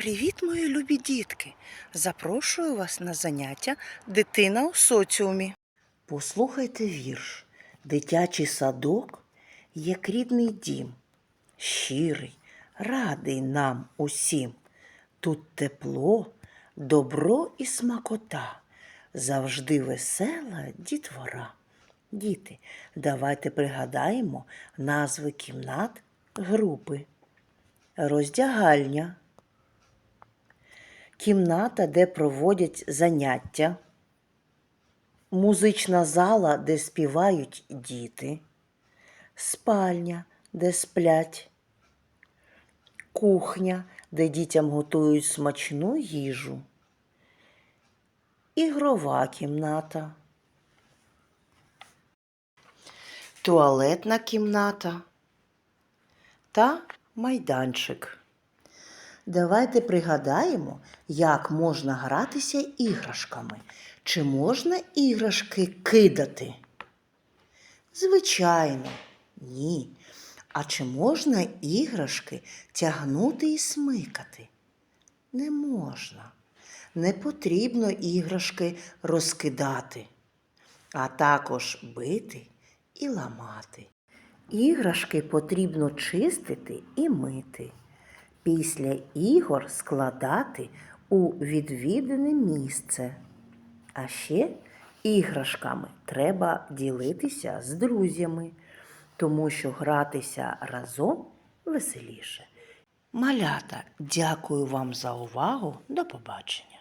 Привіт, мої любі дітки! Запрошую вас на заняття Дитина у соціумі. Послухайте вірш. Дитячий садок як рідний дім, щирий, радий нам усім. Тут тепло, добро і смакота, завжди весела дітвора. Діти, давайте пригадаємо назви кімнат групи. Роздягальня кімната, де проводять заняття, музична зала, де співають діти, спальня, де сплять, кухня, де дітям готують смачну їжу, ігрова кімната, туалетна кімната. Та майданчик. Давайте пригадаємо, як можна гратися іграшками. Чи можна іграшки кидати? Звичайно, ні. А чи можна іграшки тягнути і смикати? Не можна. Не потрібно іграшки розкидати, а також бити і ламати. Іграшки потрібно чистити і мити. Після ігор складати у відвідане місце. А ще іграшками треба ділитися з друзями, тому що гратися разом веселіше. Малята, дякую вам за увагу. До побачення.